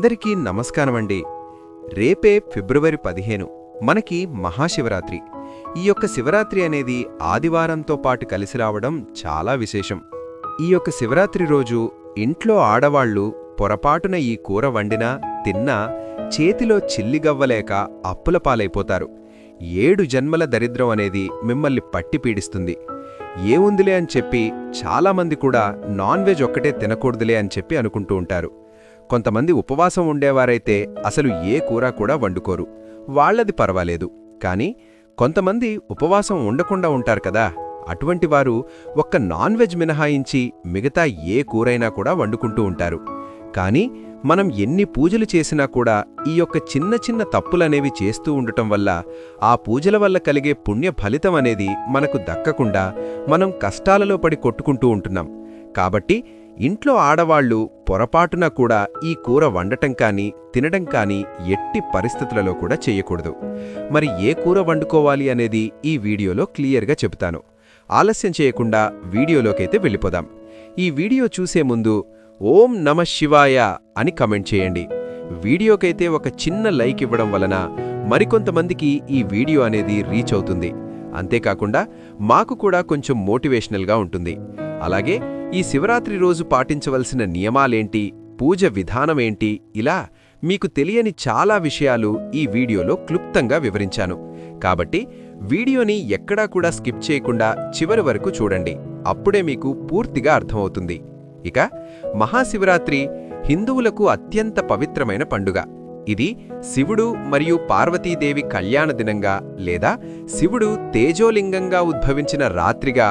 అందరికీ నమస్కారం అండి రేపే ఫిబ్రవరి పదిహేను. మనకి మహాశివరాత్రి. ఈ యొక్క శివరాత్రి అనేది ఆదివారంతో పాటు కలిసి రావడం చాలా విశేషం. ఈ యొక్క శివరాత్రి రోజు ఇంట్లో ఆడవాళ్ళు పొరపాటున ఈ కూర వండినా తిన్నా చేతిలో చిల్లిగవ్వలేక అప్పుల పాలైపోతారు. ఏడు జన్మల దరిద్రం అనేది మిమ్మల్ని పట్టి పీడిస్తుంది. ఏముందిలే అని చెప్పి చాలామంది కూడా నాన్ వెజ్ ఒక్కటే తినకూడదులే అని చెప్పి అనుకుంటూ ఉంటారు. కొంతమంది ఉపవాసం ఉండేవారైతే అసలు ఏ కూర కూడా వండుకోరు. వాళ్ళది పర్వాలేదు. కానీ కొంతమంది ఉపవాసం ఉండకుండా ఉంటారు కదా. అటువంటి వారు ఒక్క నాన్ వెజ్ మినహాయించి మిగతా ఏ కూరైనా కూడా వండుకుంటూ ఉంటారు. కానీ మనం ఎన్ని పూజలు చేసినా కూడా ఈ యొక్క చిన్న చిన్న తప్పులనేవి చేస్తూ ఉండటం వల్ల ఆ పూజల వల్ల కలిగే పుణ్య ఫలితం అనేది మనకు దక్కకుండా మనం కష్టాలలో పడి కొట్టుకుంటూ ఉంటున్నాం. కాబట్టి ఇంట్లో ఆడవాళ్ళు పొరపాటున కూడా ఈ కూర వండటం కానీ తినడం కానీ ఎట్టి పరిస్థితులలో కూడా చేయకూడదు. మరి ఏ కూర వండుకోవాలి అనేది ఈ వీడియోలో క్లియర్గా చెబుతాను. ఆలస్యం చేయకుండా వీడియోలోకైతే వెళ్ళిపోదాం. ఈ వీడియో చూసే ముందు ఓం నమ శివాయ అని కమెంట్ చేయండి. వీడియోకైతే ఒక చిన్న లైక్ ఇవ్వడం వలన మరికొంతమందికి ఈ వీడియో అనేది రీచ్ అవుతుంది. అంతేకాకుండా మాకు కూడా కొంచెం మోటివేషనల్గా ఉంటుంది. అలాగే ఈ శివరాత్రి రోజు పాటించవలసిన నియమాలేంటి? పూజ విధానమేంటి? ఇలా మీకు తెలియని చాలా విషయాలు ఈ వీడియోలో క్లుప్తంగా వివరించాను. కాబట్టి వీడియోని ఎక్కడా కూడా స్కిప్ చేయకుండా చివరి వరకు చూడండి. అప్పుడే మీకు పూర్తిగా అర్థమవుతుంది. ఇక మహాశివరాత్రి హిందువులకు అత్యంత పవిత్రమైన పండుగ. ఇది శివుడు మరియు పార్వతీదేవి కళ్యాణ దినంగా లేదా శివుడు తేజోలింగంగా ఉద్భవించిన రాత్రిగా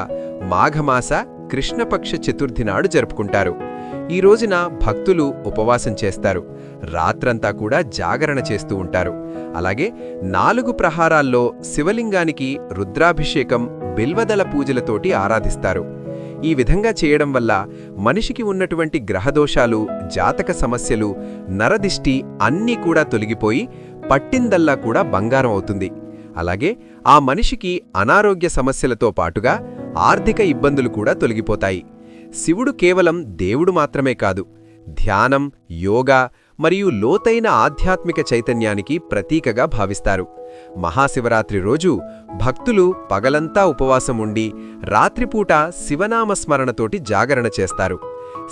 మాఘమాస కృష్ణపక్ష చతుర్థి నాడు జరుపుకుంటారు. ఈ రోజున భక్తులు ఉపవాసం చేస్తారు. రాత్రంతా కూడా జాగరణ చేస్తూ ఉంటారు. అలాగే నాలుగు ప్రహారాల్లో శివలింగానికి రుద్రాభిషేకం బిల్వదల పూజలతోటి ఆరాధిస్తారు. ఈ విధంగా చేయడం వల్ల మనిషికి ఉన్నటువంటి గ్రహదోషాలు జాతక సమస్యలు నరదిష్టి అన్నీ కూడా తొలగిపోయి పట్టిందల్లా కూడా బంగారం అవుతుంది. అలాగే ఆ మనిషికి అనారోగ్య సమస్యలతో పాటుగా ఆర్థిక ఇబ్బందులు కూడా తొలగిపోతాయి. శివుడు కేవలం దేవుడు మాత్రమే కాదు ధ్యానం యోగా మరియు లోతైన ఆధ్యాత్మిక చైతన్యానికి ప్రతీకగా భావిస్తారు. మహాశివరాత్రి రోజు భక్తులు పగలంతా ఉపవాసం ఉండి రాత్రిపూట శివనామస్మరణతోటి జాగరణ చేస్తారు.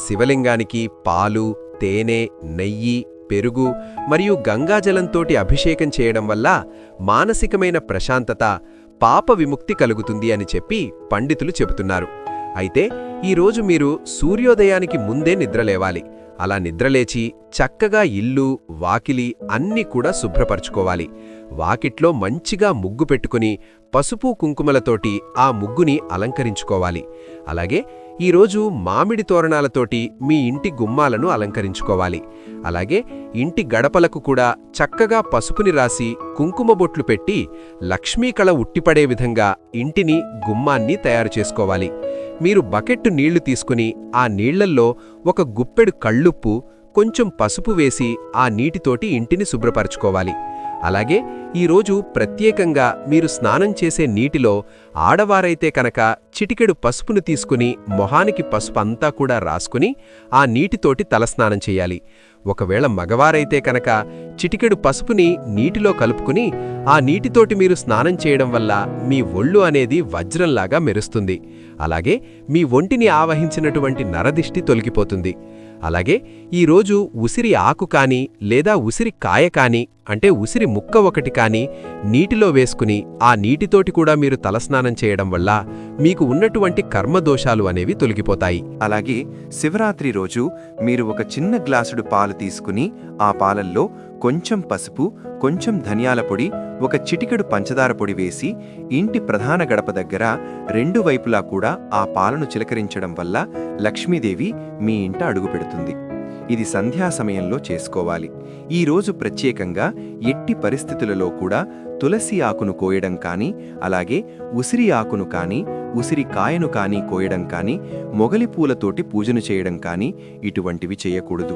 శివలింగానికి పాలు తేనె నెయ్యి పెరుగు మరియు గంగాజలంతోటి అభిషేకం చేయడం వల్ల మానసికమైన ప్రశాంతత పాప విముక్తి కలుగుతుంది అని చెప్పి పండితులు చెబుతున్నారు. అయితే ఈరోజు మీరు సూర్యోదయానికి ముందే నిద్రలేవాలి అలా నిద్రలేచి చక్కగా ఇల్లు వాకిలి అన్నీ కూడా శుభ్రపరచుకోవాలి. వాకిట్లో మంచిగా ముగ్గు పెట్టుకుని పసుపు కుంకుమలతోటి ఆ ముగ్గుని అలంకరించుకోవాలి. అలాగే ఈరోజు మామిడి తోరణాలతోటి మీ ఇంటి గుమ్మాలను అలంకరించుకోవాలి. అలాగే ఇంటి గడపలకు కూడా చక్కగా పసుపుని రాసి కుంకుమ బొట్లు పెట్టి లక్ష్మీకళ ఉట్టిపడే విధంగా ఇంటిని గుమ్మాన్ని తయారు చేసుకోవాలి. మీరు బకెట్టు నీళ్ళు తీసుకుని ఆ నీళ్ళల్లో ఒక గుప్పెడు కళ్ళుప్పు కొంచెం పసుపు వేసి ఆ నీటితోటి ఇంటిని శుభ్రపరచుకోవాలి. అలాగే ఈరోజు ప్రత్యేకంగా మీరు స్నానం చేసే నీటిలో ఆడవారైతే కనుక చిటికెడు పసుపును తీసుకుని మొహానికి పసుపు అంతా కూడా రాసుకుని ఆ నీటితోటి తలస్నానం చేయాలి. ఒకవేళ మగవారైతే కనుక చిటికెడు పసుపుని నీటిలో కలుపుకుని ఆ నీటితోటి మీరు స్నానం చేయడం వల్ల మీ ఒళ్ళు అనేది వజ్రంలాగా మెరుస్తుంది. అలాగే మీ ఒంటిని ఆవహించినటువంటి నరదిష్టి తొలగిపోతుంది. అలాగే ఈరోజు ఉసిరి ఆకు కానీ లేదా ఉసిరి కాయ కానీ అంటే ఉసిరి ముక్క ఒకటి కానీ నీటిలో వేసుకుని ఆ నీటితోటి కూడా మీరు తలస్నానం చేయడం వల్ల మీకు ఉన్నటువంటి కర్మదోషాలు అనేవి తొలగిపోతాయి. అలాగే శివరాత్రి రోజు మీరు ఒక చిన్న గ్లాసుడు పాలు తీసుకుని ఆ పాలల్లో కొంచెం పసుపు కొంచెం ధనియాల పొడి ఒక చిటికెడు పంచదార పొడి వేసి ఇంటి ప్రధాన గడప దగ్గర రెండు వైపులా కూడా ఆ పాలను చిలకరించడం వల్ల లక్ష్మీదేవి మీ ఇంట అడుగుపెడుతుంది ఇది సంధ్యా సమయంలో చేసుకోవాలి. ఈ రోజు ప్రత్యేకంగా ఎట్టి పరిస్థితులలో కూడా తులసి ఆకును కోయడం కానీ అలాగే ఉసిరి ఆకును కానీ ఉసిరి కాయను కానీ కోయడం కానీ మొగలి పూలతోటి పూజను చేయడం కానీ ఇటువంటివి చేయకూడదు.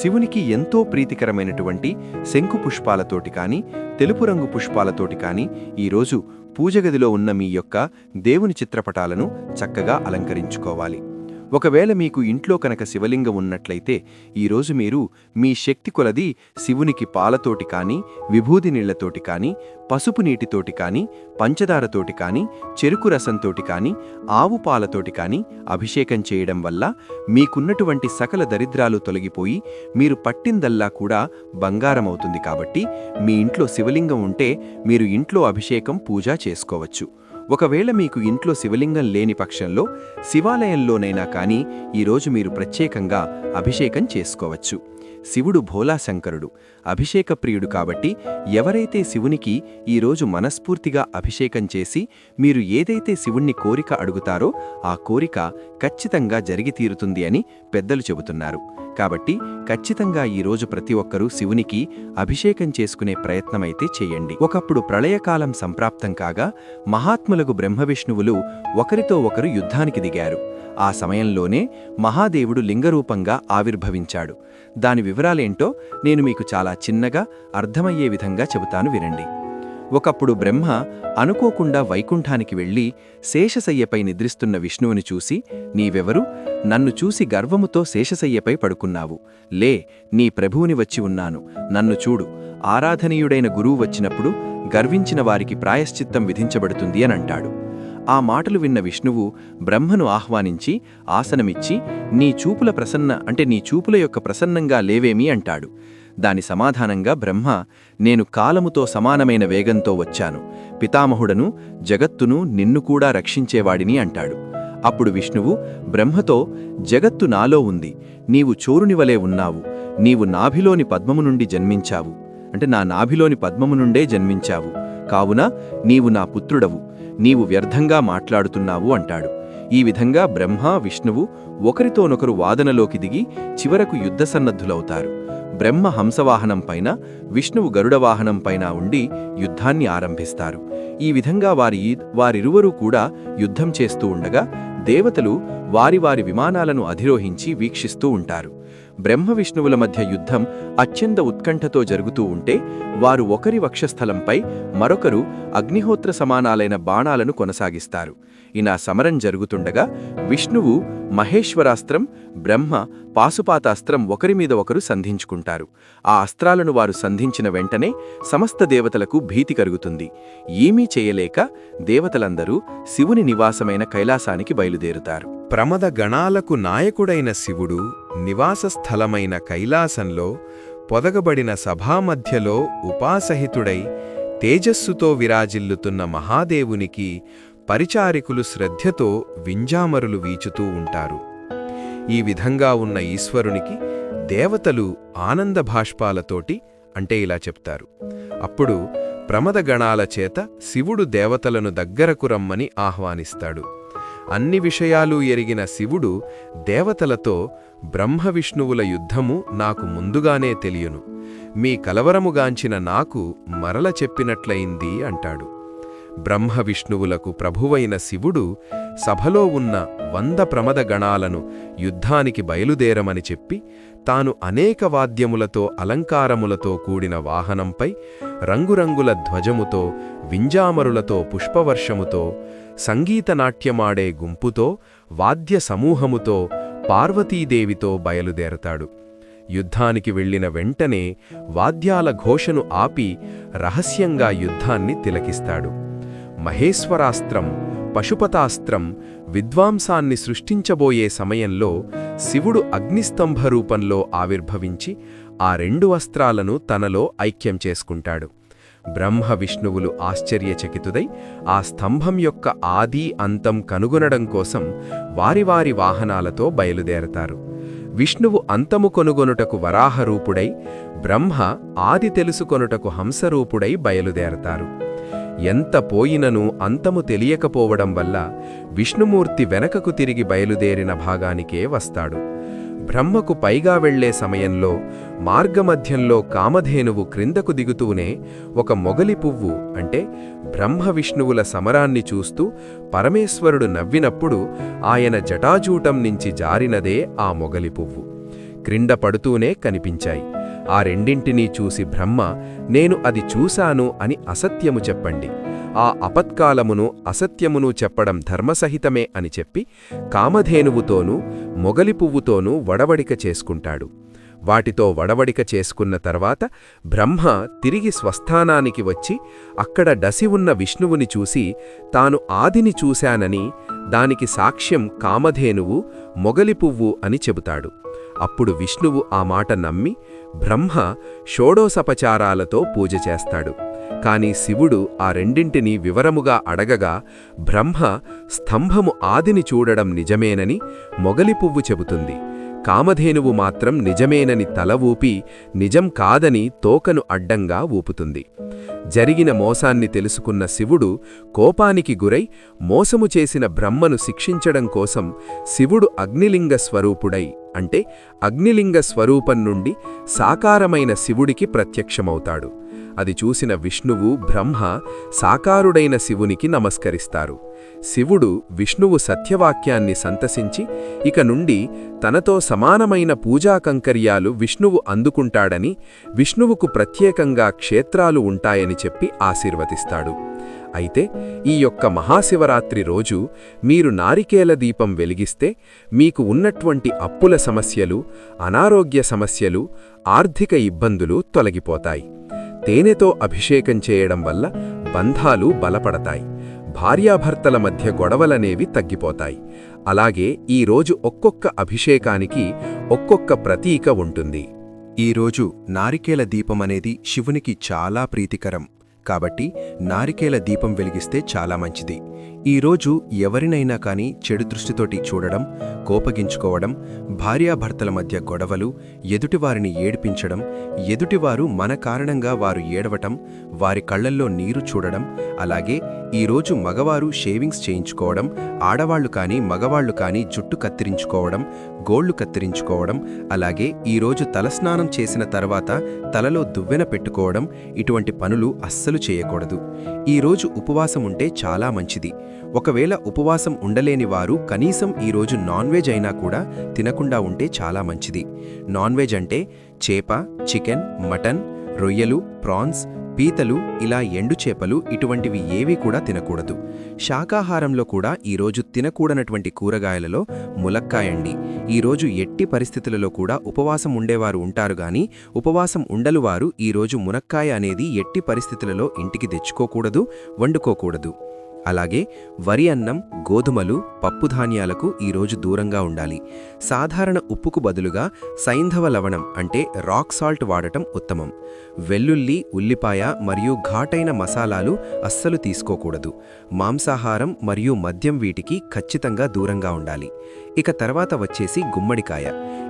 శివునికి ఎంతో ప్రీతికరమైనటువంటి శంకు పుష్పాలతోటి కానీ తెలుపు రంగు పుష్పాలతోటి కానీ ఈరోజు పూజగదిలో ఉన్న మీ యొక్క దేవుని చిత్రపటాలను చక్కగా అలంకరించుకోవాలి. ఒకవేళ మీకు ఇంట్లో కనుక శివలింగం ఉన్నట్లయితే ఈరోజు మీరు మీ శక్తి కొలది శివునికి పాలతోటి కానీ విభూది నీళ్ళతోటి కానీ పసుపు నీటితోటి కానీ పంచదారతోటి కానీ చెరుకు రసంతోటి కానీ ఆవు పాలతోటి కానీ అభిషేకం చేయడం వల్ల మీకున్నటువంటి సకల దరిద్రాలు తొలగిపోయి మీరు పట్టిందల్లా కూడా బంగారమవుతుంది కాబట్టి మీ ఇంట్లో శివలింగం ఉంటే మీరు ఇంట్లో అభిషేకం పూజ చేసుకోవచ్చు. ఒకవేళ మీకు ఇంట్లో శివలింగం లేని పక్షంలో శివాలయంలోనైనా కానీ ఈరోజు మీరు ప్రత్యేకంగా అభిషేకం చేసుకోవచ్చు. శివుడు భోలాశంకరుడు అభిషేక ప్రియుడు కాబట్టి ఎవరైతే శివునికి ఈరోజు మనస్ఫూర్తిగా అభిషేకం చేసి మీరు ఏదైతే శివుణ్ణి కోరిక అడుగుతారో ఆ కోరిక ఖచ్చితంగా జరిగి తీరుతుంది అని పెద్దలు చెబుతున్నారు. కాబట్టి ఖచ్చితంగా ఈరోజు ప్రతి ఒక్కరూ శివునికి అభిషేకం చేసుకునే ప్రయత్నమైతే చేయండి. ఒకప్పుడు ప్రళయకాలం సంప్రాప్తం కాగా మహాత్ములకు బ్రహ్మవిష్ణువులు ఒకరితో ఒకరు యుద్ధానికి దిగారు. ఆ సమయంలోనే మహాదేవుడు లింగరూపంగా ఆవిర్భవించాడు. దాని వివరాలేంటో నేను మీకు చాలా చిన్నగా అర్థమయ్యే విధంగా చెబుతాను వినండి. ఒకప్పుడు బ్రహ్మ అనుకోకుండా వైకుంఠానికి వెళ్ళి శేషశయ్యపై నిద్రిస్తున్న విష్ణువుని చూసి నీవెవరు? నన్ను చూసి గర్వముతో శేషశయ్యపై పడుకున్నావు. లే నీ ప్రభువుని వచ్చి ఉన్నాను. నన్ను చూడు. ఆరాధనీయుడైన గురువు వచ్చినప్పుడు గర్వించిన వారికి ప్రాయశ్చిత్తం విధించబడుతుంది అనంటాడు ఆ మాటలు విన్న విష్ణువు బ్రహ్మను ఆహ్వానించి ఆసనమిచ్చి నీ చూపుల ప్రసన్న అంటే నీ చూపుల యొక్క ప్రసన్నంగా లేవేమీ అంటాడు. దాని సమాధానంగా బ్రహ్మ నేను కాలముతో సమానమైన వేగంతో వచ్చాను. పితామహుడను జగత్తును నిన్ను కూడా రక్షించేవాడిని అంటాడు. అప్పుడు విష్ణువు బ్రహ్మతో జగత్తు నాలో ఉంది. నీవు చోరునివలే ఉన్నావు. నీవు నాభిలోని పద్మము నుండి జన్మించావు. అంటే నా నాభిలోని పద్మము నుండే జన్మించావు. కావున నీవు నా పుత్రుడవు. నీవు వ్యర్థంగా మాట్లాడుతున్నావు అంటాడు. ఈ విధంగా బ్రహ్మ విష్ణువు ఒకరితోనొకరు వాదనలోకి దిగి చివరకు యుద్ధసన్నద్ధులవుతారు. బ్రహ్మ హంసవాహనం పైన విష్ణువు గరుడవాహనం పైన ఉండి యుద్ధాన్ని ఆరంభిస్తారు. ఈ విధంగా వారి వారిరువరూ కూడా యుద్ధం చేస్తూ ఉండగా దేవతలు వారి వారి విమానాలను అధిరోహించి వీక్షిస్తూ ఉంటారు. బ్రహ్మ విష్ణువుల మధ్య యుద్ధం అత్యంత ఉత్కంఠతో జరుగుతూ ఉంటే వారు ఒకరి వక్షస్థలంపై మరొకరు అగ్నిహోత్ర సమానాలైన బాణాలను కొనసాగిస్తారు. ఇలా సమరం జరుగుతుండగా విష్ణువు మహేశ్వరాస్త్రం బ్రహ్మ పాశుపాతాస్త్రం ఒకరి మీద ఒకరు సంధించుకుంటారు. ఆ అస్త్రాలను వారు సంధించిన వెంటనే సమస్త దేవతలకు భీతి కలుగుతుంది. ఏమీ చేయలేక దేవతలందరూ శివుని నివాసమైన కైలాసానికి బయలుదేరుతారు. ప్రమద గణాలకు నాయకుడైన శివుడు నివాసస్థలమైన కైలాసంలో పొదగబడిన సభామధ్యలో ఉపాసహితుడై తేజస్సుతో విరాజిల్లుతున్న మహాదేవునికి పరిచారికులు శ్రద్ధతో వింజామరులు వీచుతూ ఉంటారు. ఈ విధంగా ఉన్న ఈశ్వరునికి దేవతలు ఆనంద భాష్పాలతోటి అంటే ఇలా చెప్తారు. అప్పుడు ప్రమదగణాల చేత శివుడు దేవతలను దగ్గరకు రమ్మని ఆహ్వానిస్తాడు. అన్ని విషయాలు ఎరిగిన శివుడు దేవతలతో బ్రహ్మవిష్ణువుల యుద్ధము నాకు ముందుగానే తెలియను. మీ కలవరముగాంచిన నాకు మరల చెప్పినట్లయింది అంటాడు. బ్రహ్మ విష్ణువులకు ప్రభువైన శివుడు సభలో ఉన్న వంద ప్రమద గణాలను యుద్ధానికి బయలుదేరమని చెప్పి తాను అనేక వాద్యములతో అలంకారములతో కూడిన వాహనంపై రంగురంగుల ధ్వజముతో వింజామరులతో పుష్పవర్షముతో సంగీతనాట్యమాడే గుంపుతో వాద్య సమూహముతో పార్వతీదేవితో బయలుదేరతాడు. యుద్ధానికి వెళ్ళిన వెంటనే వాద్యాల ఘోషను ఆపి రహస్యంగా యుద్ధాన్ని తిలకిస్తాడు. మహేశ్వరాస్త్రం పశుపతాస్త్రం విద్వాంసాన్ని సృష్టించబోయే సమయంలో శివుడు అగ్నిస్తంభ రూపంలో ఆవిర్భవించి ఆ రెండు అస్త్రాలను తనలో ఐక్యం చేసుకుంటాడు. బ్రహ్మ విష్ణువులు ఆశ్చర్యచకితుదై ఆ స్తంభం యొక్క ఆది అంతం కనుగొనడం కోసం వారి వారి వాహనాలతో బయలుదేరతారు. విష్ణువు అంతము కొనుగొనుటకు వరాహరూపుడై బ్రహ్మ ఆది తెలుసుకొనుటకు హంసరూపుడై బయలుదేరతారు. ఎంత పోయినను అంతము తెలియకపోవడం వల్ల విష్ణుమూర్తి వెనకకు తిరిగి బయలుదేరిన భాగానికే వస్తాడు. బ్రహ్మకు పైగా వెళ్ళే సమయంలో మార్గమధ్యంలో కామధేనువు క్రిందకు దిగుతూనే ఒక మొగలి పువ్వు అంటే బ్రహ్మ విష్ణువుల సమరాన్ని చూస్తూ పరమేశ్వరుడు నవ్వినప్పుడు ఆయన జటాజూటం నుంచి జారినదే ఆ మొగలి పువ్వు. క్రింద పడుతూనే కనిపించాయి. ఆ రెండింటినీ చూసి బ్రహ్మ నేను అది చూశాను అని అసత్యము చెప్పండి. ఆ అపత్కాలమును అసత్యమును చెప్పడం ధర్మసహితమే అని చెప్పి కామధేనువుతోనూ మొగలి పువ్వుతోనూ వడవడిక చేసుకుంటాడు. వాటితో వడవడిక చేసుకున్న తర్వాత బ్రహ్మ తిరిగి స్వస్థానానికి వచ్చి అక్కడ డసి ఉన్న విష్ణువుని చూసి తాను ఆదిని చూశానని దానికి సాక్ష్యం కామధేనువు మొగలి పువ్వు అని చెబుతాడు. అప్పుడు విష్ణువు ఆ మాట నమ్మి బ్రహ్మ షోడోసపచారాలతో పూజ చేస్తాడు. కాని శివుడు ఆ రెండింటినీ వివరముగా అడగగా బ్రహ్మ స్తంభము ఆదిని చూడడం నిజమేనని మొగలి పువ్వు చెబుతుంది. కామధేనువు మాత్రం నిజమేనని తల ఊపి నిజం కాదని తోకను అడ్డంగా ఊపుతుంది. జరిగిన మోసాన్ని తెలుసుకున్న శివుడు కోపానికి గురై మోసము చేసిన బ్రహ్మను శిక్షించడం కోసం శివుడు అగ్నిలింగ స్వరూపుడై అంటే అగ్నిలింగ స్వరూపం నుండి సాకారమైన శివుడికి ప్రత్యక్షమవుతాడు. అది చూసిన విష్ణువు బ్రహ్మ సాకారుడైన శివునికి నమస్కరిస్తారు. శివుడు విష్ణువు సత్యవాక్యాన్ని సంతసించి ఇక నుండి తనతో సమానమైన పూజా కంకర్యాలు విష్ణువు అందుకుంటాడని విష్ణువుకు ప్రత్యేకంగా క్షేత్రాలు ఉంటాయని చెప్పి ఆశీర్వదిస్తాడు. అయితే ఈ యొక్క మహాశివరాత్రి రోజు మీరు నారికేల దీపం వెలిగిస్తే మీకు ఉన్నటువంటి అప్పుల సమస్యలు అనారోగ్య సమస్యలు ఆర్థిక ఇబ్బందులు తొలగిపోతాయి. తేనెతో అభిషేకం చేయడం వల్ల బంధాలు బలపడతాయి. భార్యాభర్తల మధ్య గొడవలనేవి తగ్గిపోతాయి. అలాగే ఈ రోజు ఒక్కొక్క అభిషేకానికి ఒక్కొక్క ప్రతీక ఉంటుంది. ఈరోజు నారికేల దీపం అనేది శివునికి చాలా ప్రీతికరం. కాబట్టి నారికేల దీపం వెలిగిస్తే చాలా మంచిది. ఈరోజు ఎవరినైనా కానీ చెడు దృష్టితోటి చూడడం కోపగించుకోవడం భార్యాభర్తల మధ్య గొడవలు ఎదుటివారిని ఏడిపించడం ఎదుటివారు మన కారణంగా వారు ఏడవటం వారి కళ్ళల్లో నీరు చూడడం అలాగే ఈరోజు మగవారు షేవింగ్స్ చేయించుకోవడం ఆడవాళ్ళు కానీ మగవాళ్ళు కానీ జుట్టు కత్తిరించుకోవడం గోళ్ళు కత్తిరించుకోవడం అలాగే ఈరోజు తలస్నానం చేసిన తర్వాత తలలో దువ్వెన పెట్టుకోవడం ఇటువంటి పనులు అస్సలు చేయకూడదు. ఈరోజు ఉపవాసం ఉంటే చాలా మంచిది. ఒకవేళ ఉపవాసం ఉండలేని వారు కనీసం ఈరోజు నాన్ వెజ్ అయినా కూడా తినకుండా ఉంటే చాలా మంచిది. నాన్ వెజ్ అంటే చేప చికెన్ మటన్ రొయ్యలు ప్రాన్స్ పీతలు ఇలా ఎండు చేపలు ఇటువంటివి ఏవీ కూడా తినకూడదు. శాకాహారంలో కూడా ఈరోజు తినకూడనటువంటి కూరగాయలలో ములక్కాయండి ఈరోజు ఎట్టి పరిస్థితులలో కూడా ఉపవాసం ఉండేవారు ఉంటారు గాని ఉపవాసం ఉండలు వారు ఈరోజు మునక్కాయ అనేది ఎట్టి పరిస్థితులలో ఇంటికి తెచ్చుకోకూడదు వండుకోకూడదు. అలాగే వరి అన్నం గోధుమలు పప్పుధాన్యాలకు ఈరోజు దూరంగా ఉండాలి. సాధారణ ఉప్పుకు బదులుగా సైంధవ లవణం అంటే రాక్ సాల్ట్ వాడటం ఉత్తమం. వెల్లుల్లి ఉల్లిపాయ మరియు ఘాటైన మసాలాలు అస్సలు తీసుకోకూడదు. మాంసాహారం మరియు మద్యం వీటికి ఖచ్చితంగా దూరంగా ఉండాలి. ఇక తర్వాత వచ్చేసి గుమ్మడికాయ.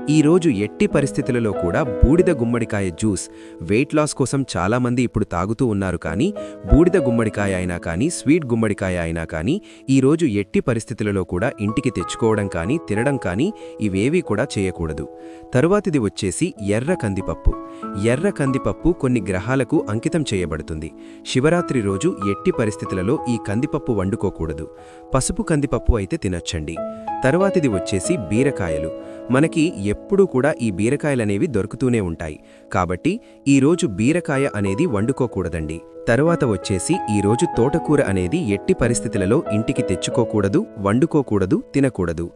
ఈరోజు ఎట్టి పరిస్థితులలో కూడా బూడిద గుమ్మడికాయ జ్యూస్ వెయిట్ లాస్ కోసం చాలామంది ఇప్పుడు తాగుతూ ఉన్నారు కానీ బూడిద గుమ్మడికాయ అయినా కానీ స్వీట్ గుమ్మడికాయ అయినా కానీ ఈరోజు ఎట్టి పరిస్థితులలో కూడా ఇంటికి తెచ్చుకోవడం కానీ తినడం కానీ ఇవేవీ కూడా చేయకూడదు. తరువాతిది వచ్చేసి ఎర్ర కందిపప్పు. ఎర్ర కందిపప్పు కొన్ని గ్రహాలకు అంకితం చేయబడుతుంది. శివరాత్రి రోజు ఎట్టి పరిస్థితులలో ఈ కందిపప్పు వండుకోకూడదు. పసుపు కందిపప్పు అయితే తినొచ్చండి. తరువాతిది వచ్చేసి బీరకాయలు. మనకి ఎప్పుడూ కూడా ఈ బీరకాయలనేవి దొరుకుతూనే ఉంటాయి. కాబట్టి ఈరోజు బీరకాయ అనేది వండుకోకూడదండి. తరువాత వచ్చేసి ఈరోజు తోటకూర అనేది ఎట్టి పరిస్థితులలో ఇంటికి తెచ్చుకోకూడదు వండుకోకూడదు తినకూడదు.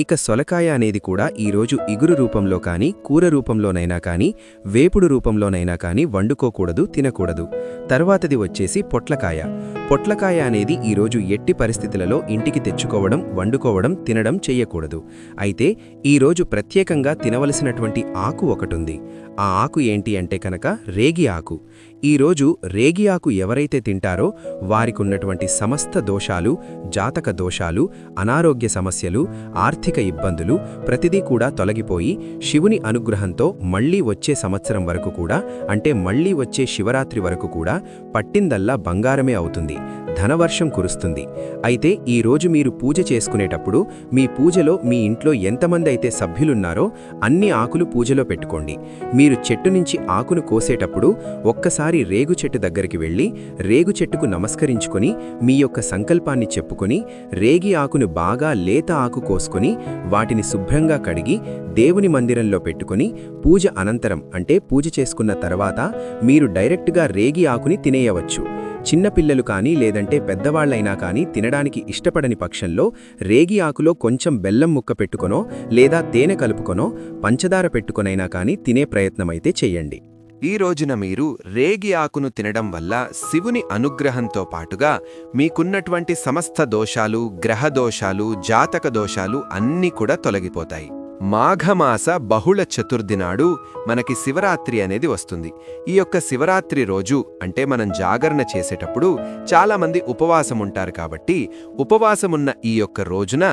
ఇక సొలకాయ అనేది కూడా ఈరోజు ఇగురు రూపంలో కానీ కూర రూపంలోనైనా కానీ వేపుడు రూపంలోనైనా కానీ వండుకోకూడదు తినకూడదు. తర్వాతది వచ్చేసి పొట్లకాయ. పొట్లకాయ అనేది ఈరోజు ఎట్టి పరిస్థితులలో ఇంటికి తెచ్చుకోవడం వండుకోవడం తినడం చెయ్యకూడదు. అయితే ఈరోజు ప్రత్యేకంగా తినవలసినటువంటి ఆకు ఒకటుంది. ఆ ఆకు ఏంటి అంటే కనుక రేగి ఆకు. ఈరోజు రేగి ఆకు ఎవరైతే తింటారో వారికున్నటువంటి సమస్త దోషాలు జాతక దోషాలు అనారోగ్య సమస్యలు ఆర్థిక ఇబ్బందులు ప్రతిదీ కూడా తొలగిపోయి శివుని అనుగ్రహంతో మళ్ళీ వచ్చే సంవత్సరం వరకు కూడా అంటే మళ్ళీ వచ్చే శివరాత్రి వరకు కూడా పట్టిందల్లా బంగారమే అవుతుంది. Kennedy ధనవర్షం కురుస్తుంది. అయితే ఈరోజు మీరు పూజ చేసుకునేటప్పుడు మీ పూజలో మీ ఇంట్లో ఎంతమంది అయితే సభ్యులున్నారో అన్ని ఆకులు పూజలో పెట్టుకోండి. మీరు చెట్టు నుంచి ఆకును కోసేటప్పుడు ఒక్కసారి రేగు చెట్టు దగ్గరికి వెళ్ళి రేగు చెట్టుకు నమస్కరించుకొని మీ యొక్క సంకల్పాన్ని చెప్పుకొని రేగి ఆకును బాగా లేత ఆకు కోసుకొని వాటిని శుభ్రంగా కడిగి దేవుని మందిరంలో పెట్టుకొని పూజ అనంతరం అంటే పూజ చేసుకున్న తర్వాత మీరు డైరెక్ట్గా రేగి ఆకుని తినేయవచ్చు. చిన్నపిల్లలు కానీ లేదంటే అంటే పెద్దవాళ్ళైనా కానీ తినడానికి ఇష్టపడని పక్షంలో రేగి ఆకులో కొంచెం బెల్లం ముక్క పెట్టుకొనో లేదా తేనె కలుపుకొనో పంచదార పెట్టుకొనైనా కానీ తినే ప్రయత్నమైతే చెయ్యండి ఈ రోజున మీరు రేగి ఆకును తినడం వల్ల శివుని అనుగ్రహంతో పాటుగా మీకున్నటువంటి సమస్త దోషాలు గ్రహ దోషాలు జాతక దోషాలు అన్నీ కూడా తొలగిపోతాయి. మాఘమాస బహుళ చతుర్థి నాడు మనకి శివరాత్రి అనేది వస్తుంది. ఈ యొక్క శివరాత్రి రోజు అంటే మనం జాగరణ చేసేటప్పుడు చాలామంది ఉపవాసం ఉంటారు కాబట్టి ఉపవాసమున్న ఈ యొక్క రోజున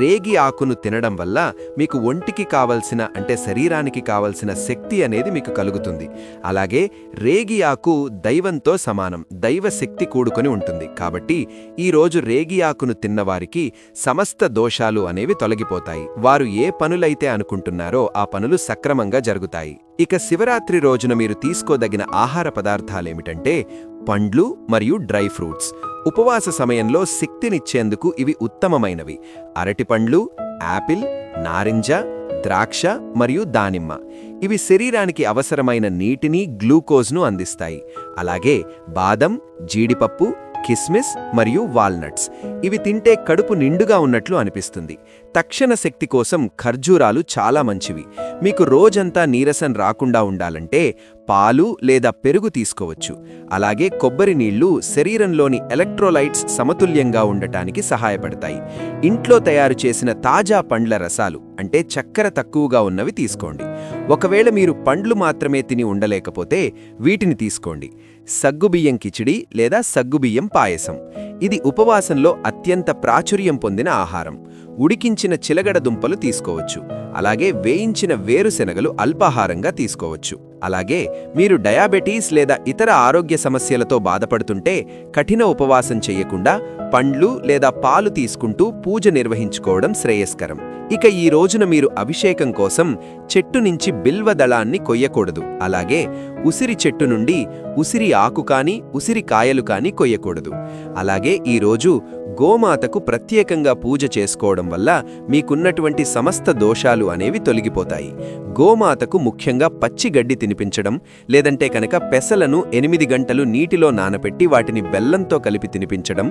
రేగి ఆకును తినడం వల్ల మీకు ఒంటికి కావలసిన అంటే శరీరానికి కావలసిన శక్తి అనేది మీకు కలుగుతుంది. అలాగే రేగి ఆకు దైవంతో సమానం దైవ శక్తి కూడుకొని ఉంటుంది. కాబట్టి ఈ రోజు రేగి ఆకును తిన్నవారికి సమస్త దోషాలు అనేవి తొలగిపోతాయి. వారు ఏ పనులైతే అనుకుంటున్నారో ఆ పనులు సక్రమంగా జరుగుతాయి. ఇక శివరాత్రి రోజున మీరు తీసుకోదగిన ఆహార పదార్థాలేమిటంటే పండ్లు మరియు డ్రై ఫ్రూట్స్. ఉపవాస సమయంలో శక్తినిచ్చేందుకు ఇవి ఉత్తమమైనవి. అరటిపండ్లు యాపిల్ నారింజ ద్రాక్ష మరియు దానిమ్మ. ఇవి శరీరానికి అవసరమైన నీటిని గ్లూకోజ్ను అందిస్తాయి. అలాగే బాదం జీడిపప్పు కిస్మిస్ మరియు వాల్నట్స్. ఇవి తింటే కడుపు నిండుగా ఉన్నట్లు అనిపిస్తుంది. తక్షణ శక్తి కోసం ఖర్జూరాలు చాలా మంచివి. మీకు రోజంతా నీరసం రాకుండా ఉండాలంటే పాలు లేదా పెరుగు తీసుకోవచ్చు. అలాగే కొబ్బరి నీళ్ళు శరీరంలోని ఎలక్ట్రోలైట్స్ సమతుల్యంగా ఉండటానికి సహాయపడతాయి. ఇంట్లో తయారు చేసిన తాజా పండ్ల రసాలు అంటే చక్కెర తక్కువగా ఉన్నవి తీసుకోండి. ఒకవేళ మీరు పండ్లు మాత్రమే తిని ఉండలేకపోతే వీటిని తీసుకోండి. సగ్గుబియ్యం కిచిడి లేదా సగ్గుబియ్యం పాయసం. ఇది ఉపవాసంలో అత్యంత ప్రాచుర్యం పొందిన ఆహారం. ఉడికించిన చిలగడ దుంపలు తీసుకోవచ్చు. అలాగే వేయించిన వేరుశెనగలు అల్పాహారంగా తీసుకోవచ్చు. అలాగే మీరు డయాబెటీస్ లేదా ఇతర ఆరోగ్య సమస్యలతో బాధపడుతుంటే కఠిన ఉపవాసం చేయకుండా పండ్లు లేదా పాలు తీసుకుంటూ పూజ నిర్వహించుకోవడం శ్రేయస్కరం. ఇక ఈ రోజున మీరు అభిషేకం కోసం చెట్టు నుంచి బిల్వ దళాన్ని కొయ్యకూడదు. అలాగే ఉసిరి చెట్టు నుండి ఉసిరి ఆకు కానీ ఉసిరి కాయలు కానీ కొయ్యకూడదు. అలాగే ఈ రోజు గోమాతకు ప్రత్యేకంగా పూజ చేసుకోవడం వల్ల మీకున్నటువంటి సమస్త దోషాలు అనేవి తొలగిపోతాయి. గోమాతకు ముఖ్యంగా పచ్చి గడ్డి తినిపించడం లేదంటే కనుక పెసలను ఎనిమిది గంటలు నీటిలో నానపెట్టి వాటిని బెల్లంతో కలిపి తినిపించడం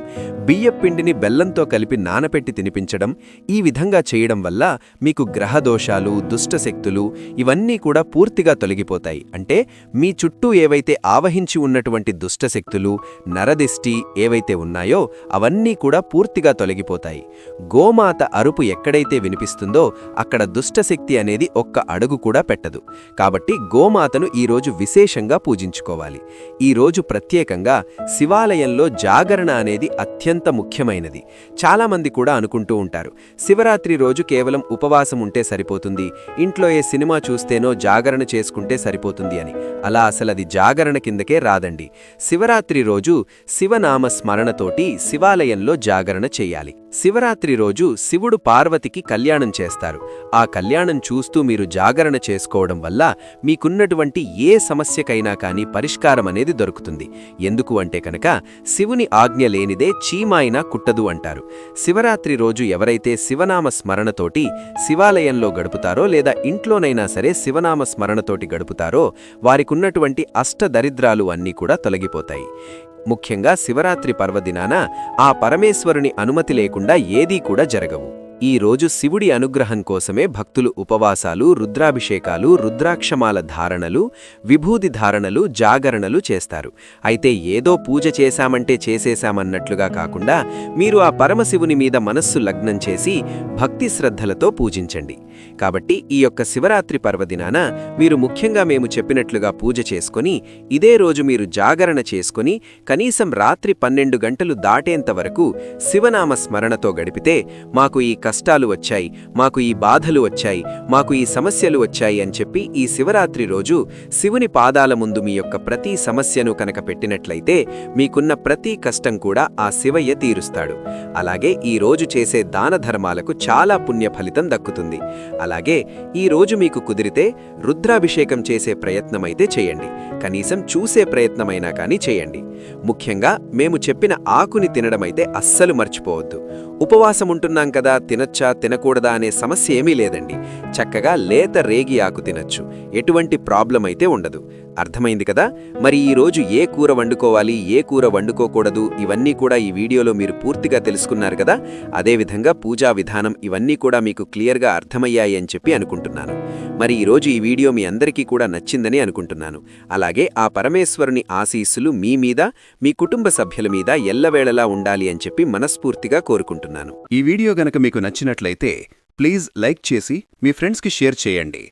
బియ్యపిండిని బెల్లంతో కలిపి నానపెట్టి తినిపించడం ఈ విధంగా చేయడం వల్ల మీకు గ్రహ దోషాలు దుష్టశక్తులు ఇవన్నీ కూడా పూర్తిగా తొలగిపోతాయి. అంటే మీ చుట్టూ ఏవైతే ఆవహించి ఉన్నటువంటి దుష్టశక్తులు నరదిష్టి ఏవైతే ఉన్నాయో అవన్నీ కూడా పూర్తిగా తొలగిపోతాయి. గోమాత అరుపు ఎక్కడైతే వినిపిస్తుందో అక్కడ దుష్టశక్తి అనేది ఒక్క అడుగు కూడా పెట్టదు. కాబట్టి గోమాతను ఈరోజు విశేషంగా పూజించుకోవాలి. ఈరోజు ప్రత్యేకంగా శివాలయంలో జాగరణ అనేది అత్యంత ముఖ్యమైనది. చాలామంది కూడా అనుకుంటూ ఉంటారు. శివరాత్రి రోజు కేవలం ఉపవాసం ఉంటే సరిపోతుంది. ఇంట్లో ఏ సినిమా చూస్తేనో జాగరణ చేసుకుంటే సరిపోతుంది అని. అలా అసలు అది జాగరణ కిందకే రాదండి. శివరాత్రి రోజు శివనామ స్మరణతోటి శివాలయంలో జాగరణ చెయ్యాలి శివరాత్రి రోజు శివుడు పార్వతికి కళ్యాణం చేస్తారు. ఆ కళ్యాణం చూస్తూ మీరు జాగరణ చేసుకోవడం వల్ల మీకున్నటువంటి ఏ సమస్యకైనా కానీ పరిష్కారం అనేది దొరుకుతుంది. ఎందుకు అంటే కనుక శివుని ఆజ్ఞ లేనిదే చీమాయినా కుట్టదు అంటారు. శివరాత్రి రోజు ఎవరైతే శివనామ స్మరణతోటి శివాలయంలో గడుపుతారో లేదా ఇంట్లోనైనా సరే శివనామ స్మరణతోటి గడుపుతారో వారికున్నటువంటి అష్టదరిద్రాలు అన్నీ కూడా తొలగిపోతాయి. ముఖ్యంగా శివరాత్రి పర్వదినాన ఆ పరమేశ్వరుని అనుమతి లేకుండా ఏదీ కూడా జరగవు. ఈ రోజు శివుడి అనుగ్రహం కోసమే భక్తులు ఉపవాసాలు రుద్రాభిషేకాలు రుద్రాక్షమాల ధారణలు విభూది ధారణలు జాగరణలు చేస్తారు. అయితే ఏదో పూజ చేశామంటే చేసేశామన్నట్లుగా కాకుండా మీరు ఆ పరమశివుని మీద మనస్సు లగ్నం చేసి భక్తి శ్రద్ధలతో పూజించండి. కాబట్టి ఈ యొక్క శివరాత్రి పర్వదినాన మీరు ముఖ్యంగా మేము చెప్పినట్లుగా పూజ చేసుకుని ఇదే రోజు మీరు జాగరణ చేసుకుని కనీసం రాత్రి పన్నెండు గంటలు దాటేంత వరకు శివనామ స్మరణతో గడిపితే మాకు ఈ కష్టాలు వచ్చాయి మాకు ఈ బాధలు వచ్చాయి మాకు ఈ సమస్యలు వచ్చాయి అని చెప్పి ఈ శివరాత్రి రోజు శివుని పాదాల ముందు మీ యొక్క ప్రతి సమస్యను కనుక పెట్టినట్లయితే మీకున్న ప్రతి కష్టం కూడా ఆ శివయ్య తీరుస్తాడు. అలాగే ఈ రోజు చేసే దాన ధర్మాలకు చాలా పుణ్య ఫలితం దక్కుతుంది. అలాగే ఈ రోజు మీకు కుదిరితే రుద్రాభిషేకం చేసే ప్రయత్నమైతే చేయండి. కనీసం చూసే ప్రయత్నమైనా కానీ చేయండి. ముఖ్యంగా మేము చెప్పిన ఆకుని తినడమైతే అస్సలు మర్చిపోవద్దు. ఉపవాసం ఉంటున్నాం కదా తినచ్చా తినకూడదా అనే సమస్య ఏమీ లేదండి. చక్కగా లేత రేగి ఆకు తినచ్చు. ఎటువంటి ప్రాబ్లం అయితే ఉండదు. అర్థమైంది కదా? మరి ఈ రోజు ఏ కూర వండుకోవాలి ఏ కూర వండుకోకూడదు? ఇవన్నీ కూడా ఈ వీడియోలో మీరు పూర్తిగా తెలుసుకున్నారు కదా? అదేవిధంగా పూజా విధానం ఇవన్నీ కూడా మీకు క్లియర్గా అర్థమయ్యాయి అని చెప్పి అనుకుంటున్నాను. మరి ఈ రోజు ఈ వీడియో మీ అందరికీ కూడా నచ్చిందని అనుకుంటున్నాను. అలాగే ఆ పరమేశ్వరుని ఆశీస్సులు మీ మీద మీ కుటుంబ సభ్యుల మీద ఎల్లవేళలా ఉండాలి అని చెప్పి మనస్ఫూర్తిగా కోరుకుంటున్నాను. ఈ వీడియో గనక మీకు నచ్చినట్లయితే ప్లీజ్ లైక్ చేసి మీ ఫ్రెండ్స్కి షేర్ చేయండి.